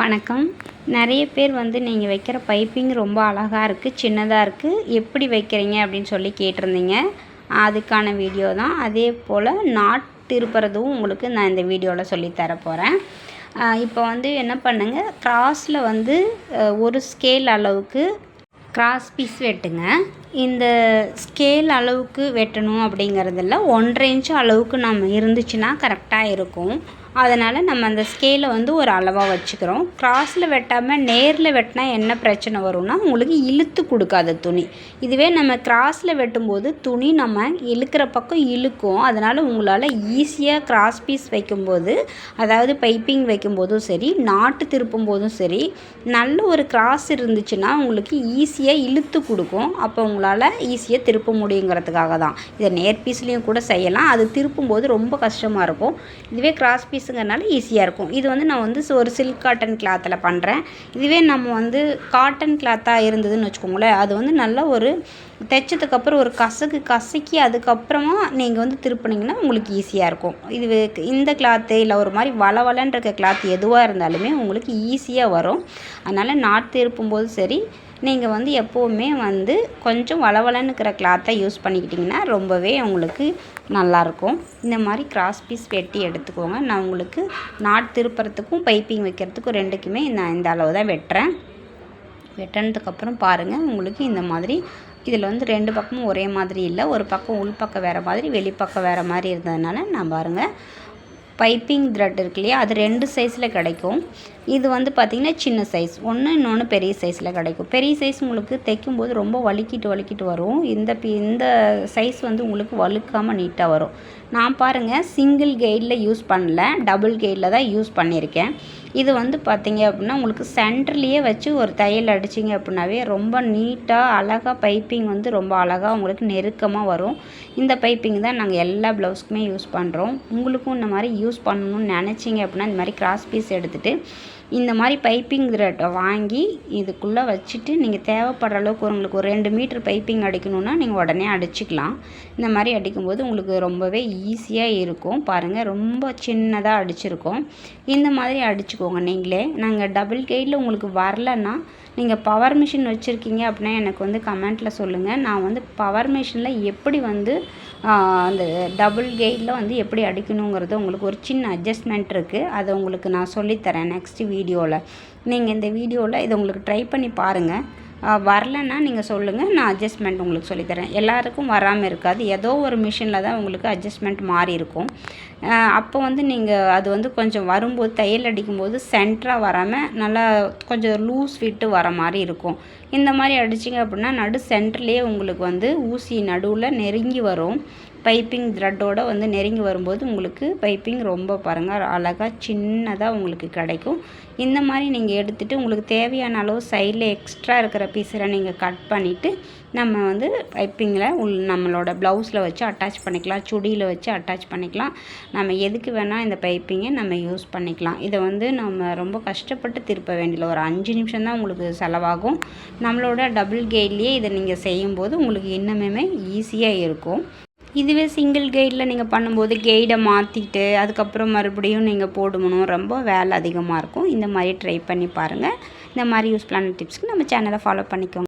வணக்கம். நிறைய பேர் வந்து நீங்கள் வைக்கிற பைப்பிங் ரொம்ப அழகாக இருக்குது சின்னதாக இருக்குது எப்படி வைக்கிறீங்க அப்படின்னு சொல்லி கேட்டிருந்தீங்க. அதுக்கான வீடியோ தான். அதே போல் நாட் திருப்புறதும் உங்களுக்கு நான் இந்த வீடியோவில் சொல்லித்தர போகிறேன் இப்போ வந்து என்ன பண்ணுங்கள் கிராஸில் வந்து ஒரு ஸ்கேல் அளவுக்கு கிராஸ் பீஸ் வெட்டுங்க. இந்த ஸ்கேல் அளவுக்கு வெட்டணும் அப்படிங்கிறதில்ல ஒன்றரை இன்ச்சு அளவுக்கு நம்ம இருந்துச்சுன்னா கரெக்டாக இருக்கும். அதனால் நம்ம அந்த ஸ்கேலை வந்து ஒரு அளவாக வச்சுக்கிறோம். கிராஸில் வெட்டாமல் நேரில் வெட்டினா என்ன பிரச்சனை வரும்னா உங்களுக்கு இழுத்து கொடுக்காத துணி. இதுவே நம்ம கிராஸில் வெட்டும்போது துணி நம்ம இழுக்கிற பக்கம் இழுக்கும். அதனால் உங்களால் ஈஸியாக கிராஸ் பீஸ் வைக்கும்போது அதாவது பைப்பிங் வைக்கும்போதும் சரி நாட்டு திருப்பும் போதும் சரி நல்ல ஒரு கிராஸ் இருந்துச்சுன்னா உங்களுக்கு ஈஸியாக இழுத்து கொடுக்கும். அப்போ உங்களால் ஈஸியாக திருப்ப முடியுங்கிறதுக்காக தான் இதை நேர் பீஸ்லேயும் கூட செய்யலாம். அது திருப்பும்போது ரொம்ப கஷ்டமாக இருக்கும். இதுவே கிராஸ் பீஸ் பீஸுங்கிறனால ஈஸியாக இருக்கும். இது வந்து நான் வந்து ஒரு சில்க் காட்டன் கிளாத்தில் பண்ணுறேன் இதுவே நம்ம வந்து காட்டன் கிளாத்தாக இருந்ததுன்னு வச்சுக்கோங்களேன். அது வந்து நல்ல ஒரு தைச்சதுக்கப்புறம் ஒரு கசக்கு கசக்கி அதுக்கப்புறமா நீங்கள் வந்து திருப்பினீங்கன்னா உங்களுக்கு ஈஸியாக இருக்கும். இது இந்த கிளாத்து இல்லை ஒரு மாதிரி வளவலன்ற கிளாத் எதுவாக இருந்தாலுமே உங்களுக்கு ஈஸியாக வரும். அதனால் நாட் திருப்பும்போது சரி நீங்கள் வந்து எப்போவுமே வந்து கொஞ்சம் வளவளன்னு இருக்கிற கிளாத்தை யூஸ் பண்ணிக்கிட்டிங்கன்னா ரொம்பவே உங்களுக்கு நல்லாயிருக்கும் இந்த மாதிரி கிராஸ் பீஸ் வெட்டி எடுத்துக்கோங்க. நான் உங்களுக்கு நாட் திருப்புறத்துக்கும் பைப்பிங் வைக்கிறதுக்கும் ரெண்டுக்குமே நான் இந்த அளவு தான் வெட்டுறேன். வெட்டினதுக்கப்புறம் பாருங்கள் உங்களுக்கு இந்த மாதிரி இதில் வந்து ரெண்டு பக்கமும் ஒரே மாதிரி இல்லை. ஒரு பக்கம் உள் பக்கம் வேறு மாதிரி வெளிப்பக்கம் வேறு மாதிரி இருந்ததுனால நான் பாருங்கள் பைப்பிங் த்ரெட் இருக்கு இல்லையா? அது ரெண்டு சைஸில் கிடைக்கும். இது வந்து பார்த்திங்கன்னா சின்ன சைஸ் ஒன்று இன்னொன்று பெரிய சைஸில் கிடைக்கும். பெரிய சைஸ் உங்களுக்கு தைக்கும்போது ரொம்ப வலுக்கிட்டு வலுக்கிட்டு வரும். இந்த பி இந்த சைஸ் வந்து உங்களுக்கு வழுக்காமல் நீட்டாக வரும். நான் பாருங்கள் சிங்கிள் கெய்டில் யூஸ் பண்ணல. டபுள் கெய்டில் தான் யூஸ் பண்ணியிருக்கேன். இது வந்து பார்த்திங்க அப்படின்னா உங்களுக்கு சென்டர்லேயே வச்சு ஒரு தையல் அடிச்சிங்க அப்படின்னாவே ரொம்ப நீட்டாக அழகாக பைப்பிங் வந்து ரொம்ப அழகாக உங்களுக்கு நெருக்கமாக வரும். இந்த பைப்பிங் தான் நாங்கள் எல்லா ப்ளவுஸ்க்குமே யூஸ் பண்ணுறோம் உங்களுக்கும் இந்த மாதிரி யூஸ் பண்ணணும்னு நினச்சிங்க அப்படின்னா இந்த மாதிரி கிராஸ் பீஸ் எடுத்துகிட்டு இந்த மாதிரி பைப்பிங் த்ரெட்டை வாங்கி இதுக்குள்ளே வச்சுட்டு நீங்கள் தேவைப்படுற அளவுக்கு உங்களுக்கு ஒரு ரெண்டு மீட்ரு பைப்பிங் அடிக்கணுன்னா நீங்கள் உடனே அடிச்சுக்கலாம். இந்த மாதிரி அடிக்கும்போது உங்களுக்கு ரொம்பவே ஈஸியாக இருக்கும். பாருங்கள் ரொம்ப சின்னதாக அடிச்சிருக்கோம். இந்த மாதிரி அடிச்சுக்கோங்க நீங்களே. நாங்கள் டபுள் கைடில் உங்களுக்கு வரலன்னா நீங்கள் பவர் மிஷின் வச்சுருக்கீங்க அப்படின்னா எனக்கு வந்து கமெண்ட்டில் சொல்லுங்கள் நான் வந்து பவர் மிஷினில் எப்படி வந்து அந்த டபுள் கெயிட்டில் வந்து எப்படி அடிக்கணுங்கிறது உங்களுக்கு ஒரு சின்ன அட்ஜஸ்ட்மெண்ட் இருக்குது அதை உங்களுக்கு நான் சொல்லித்தரேன் நெக்ஸ்ட் வீடியோவில் நீங்கள் இந்த வீடியோவில் இதை உங்களுக்கு ட்ரை பண்ணி பாருங்கள் வரலன்னா நீங்கள் சொல்லுங்கள் நான் அட்ஜஸ்ட்மெண்ட் உங்களுக்கு சொல்லித்தரேன் எல்லாருக்கும் வராமல் இருக்காது. ஏதோ ஒரு மிஷினில் தான் உங்களுக்கு அட்ஜஸ்ட்மெண்ட் மாறி இருக்கும். அப்போ வந்து நீங்கள் அது வந்து கொஞ்சம் வரும்போது தையல் அடிக்கும்போது சென்டராக வராமல் நல்லா கொஞ்சம் லூஸ் விட்டு வர மாதிரி இருக்கும். இந்த மாதிரி அடிச்சிங்க அப்படின்னா நடு சென்டர்லேயே உங்களுக்கு வந்து ஊசி நடுவில் நெருங்கி வரும். பைப்பிங் த்ரெட்டோடு வந்து நெருங்கி வரும்போது உங்களுக்கு பைப்பிங் ரொம்ப பாருங்கள் அழகாக சின்னதாக உங்களுக்கு கிடைக்கும். இந்த மாதிரி நீங்கள் எடுத்துகிட்டு உங்களுக்கு தேவையான அளவு சைடில் எக்ஸ்ட்ரா இருக்கிற பீஸரை நீங்கள் கட் பண்ணிவிட்டு நம்ம வந்து பைப்பிங்கில் உள் நம்மளோட ப்ளவுஸில் வச்சு அட்டாச் பண்ணிக்கலாம் சுடியில் வச்சு அட்டாச் பண்ணிக்கலாம். நம்ம எதுக்கு வேணால் இந்த பைப்பிங்கை நம்ம யூஸ் பண்ணிக்கலாம். இதை வந்து நம்ம ரொம்ப கஷ்டப்பட்டு திருப்ப வேண்டியதில்லை. ஒரு அஞ்சு நிமிஷம் தான் உங்களுக்கு செலவாகும். நம்மளோட டபுள் கேட்லேயே இதை நீங்கள் செய்யும்போது உங்களுக்கு இன்னமுமே ஈஸியாக இருக்கும். இதுவே சிங்கிள் கைடில் நீங்கள் பண்ணும்போது கெய்டை மாற்றிட்டு அதுக்கப்புறம் மறுபடியும் நீங்கள் போடணும். ரொம்ப வேலை அதிகமாக இருக்கும். இந்த மாதிரி ட்ரை பண்ணி பாருங்கள் இந்த மாதிரி யூஸ்ஃபுல்லான டிப்ஸ்க்கு நம்ம சேனலை ஃபாலோ பண்ணிக்கோங்க.